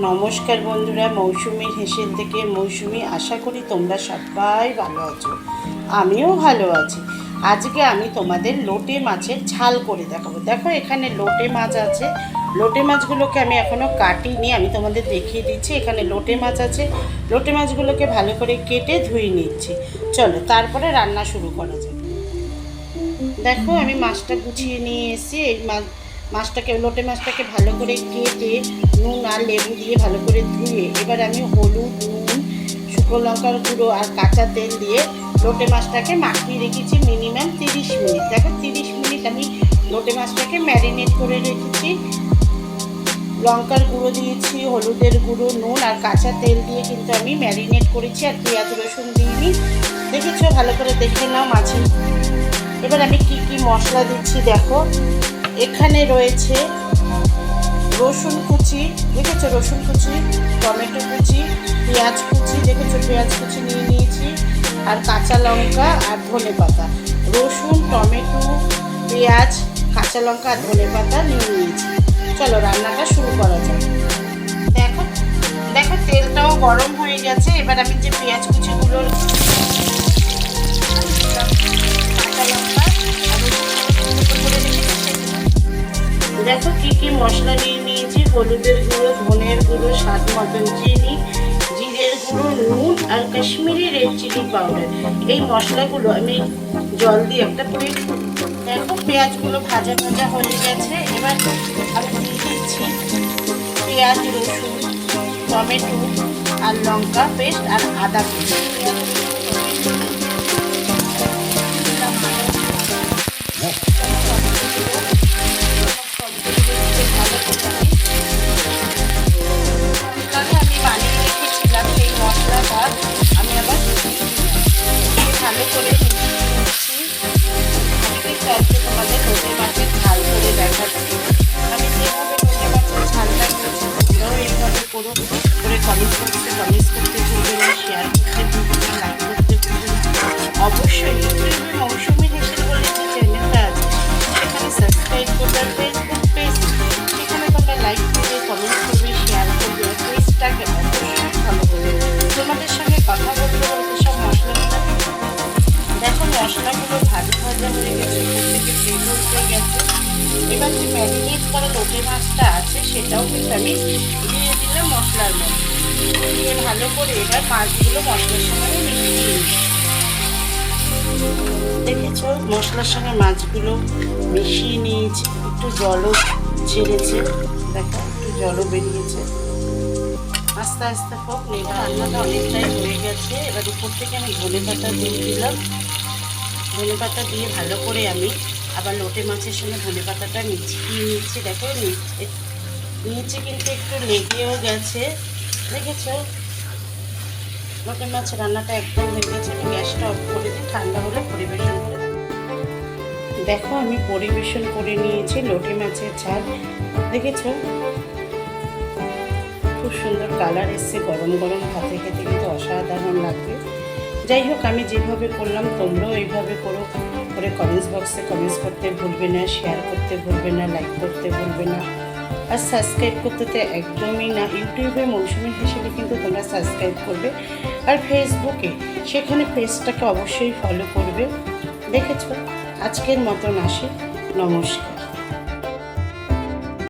নমস্কার বন্ধুরা, মৌসুমীর হেসেল থেকে মৌসুমি। আশা করি তোমরা সবাই ভালো আছো। আমিও ভালো আছি। আজকে আমি তোমাদের লোটে মাছের ঝাল করে দেখাবো। দেখো, এখানে লোটে মাছ আছে। লোটে মাছগুলোকে আমি এখনও কাটিনি, আমি তোমাদের দেখিয়ে দিচ্ছি। এখানে লোটে মাছ আছে। লোটে মাছগুলোকে ভালো করে কেটে ধুয়ে নিচ্ছি। চলো, তারপরে রান্না শুরু করা যাক। দেখো, আমি মাছটা গুছিয়ে নিয়ে এসেছি এই মাছ মাছটাকে, লোটে মাছটাকে ভালো করে কেটে নুন আর লেবু দিয়ে ভালো করে ধুয়ে, এবার আমি হলুদ, নুন, শুকনো লঙ্কার গুঁড়ো আর কাঁচা তেল দিয়ে লোটে মাছটাকে মাখিয়ে রেখেছি মিনিমাম তিরিশ মিনিট। দেখো, তিরিশ মিনিট আমি লোটে মাছটাকে ম্যারিনেট করে রেখেছি। লঙ্কার গুঁড়ো দিয়েছি, হলুদের গুঁড়ো, নুন আর কাঁচা তেল দিয়ে কিন্তু আমি ম্যারিনেট করেছি আর পেঁয়াজ, রসুন দিইনি। দেখেছ? ভালো করে দেখে নাও মাছের। এবার আমি কি কি মশলা দিচ্ছি দেখো। এখানে রয়েছে রসুন কুচি, দেখেছ রসুন কুচি, টমেটো কুচি, পেঁয়াজ কুচি, দেখেছ পেঁয়াজ কুচি নিয়ে নিয়েছি, আর কাঁচা লঙ্কা আর ধনে পাতা। রসুন, টমেটো, পেঁয়াজ, কাঁচা লঙ্কা আর ধনে পাতা নিয়ে নিয়েছি। চলো রান্নাটা শুরু করা যাক। দেখো দেখো তেলটাও গরম হয়ে গেছে, এবার আমি যে পেঁয়াজ কুচিগুলো কি কি মশলা নিয়ে নিয়েছি? হলুদের গুঁড়ো, ধনের গুঁড়ো, স্বাদ মতন চিনি, জিরের গুঁড়ো, নুন আর কাশ্মীরি রেড চিলি পাউডার এই মশলাগুলো আমি জল দিয়ে একটা পেস্ট দেখো, পেঁয়াজগুলো ভাজা ভাজা হয়ে গেছে। এবার আমি দিয়ে দিচ্ছি পেঁয়াজ, রসুন, টমেটো আর লঙ্কা পেস্ট আর আদা পেস্ট। আমি মশলাটা আমি আবার ভালো করে আজকে করে দেখাচ্ছি যেভাবে লোটে মাছের ঝালটা করেছি তোমরাও এইভাবে করো করে কমেন্ট করতে কমেন্ট উঠে গেছে এবার যে ম্যারিনেট করা লোটে মাছটা আছে, সেটাও কিন্তু আমি দিয়ে দিলাম মশলার মধ্যে। দিয়ে ভালো করে এবার মাছগুলো মশলার সঙ্গে নিচ্ছি দেখেছ? মশলার সঙ্গে মাছগুলো মিশিয়ে নিয়েছি। একটু জলও ছেড়েছে। দেখো, একটু জলও বেরিয়েছে। আস্তে আস্তে হোক, এবার রান্নাটা অনেকটাই হয়ে গেছে। এবার উপর থেকে আমি ধনে পাতা দিয়ে দিলাম। ধনে পাতা দিয়ে ভালো করে আমি আবার লোটে মাছের সঙ্গে ধনে পাতাটা মিশিয়ে নিচ্ছি দেখো নিচে নিচে কিন্তু একটু লেগেও গেছে। দেখেছ? লোটে মাছ রান্নাটা একদম হয়ে গেছে আমি গ্যাসটা অফ করে দিই, ঠান্ডা হলে পরিবেশন করে দেখো আমি পরিবেশন করে নিয়েছি লোটে মাছের ঝাল। দেখেছ? খুব সুন্দর কালার এসছে, গরম গরম ভাতে খেতে কিন্তু অসাধারণ লাগবে যাই হোক, আমি যেভাবে করলাম, তোমরাও এইভাবে করো। করে কমেন্টস বক্সে কমেন্টস করতে ভুলবে না শেয়ার করতে ভুলবে না লাইক করতে ভুলবে না। আর সাবস্ক্রাইব করতে তো একদমই না। ইউটিউবে মৌসুমি হিসেবে কিন্তু তোমরা সাবস্ক্রাইব করবে। আর ফেসবুকে সেখানে পেজটাকে অবশ্যই ফলো করবে। দেখেছ? আজকের মতন আসি। নমস্কার।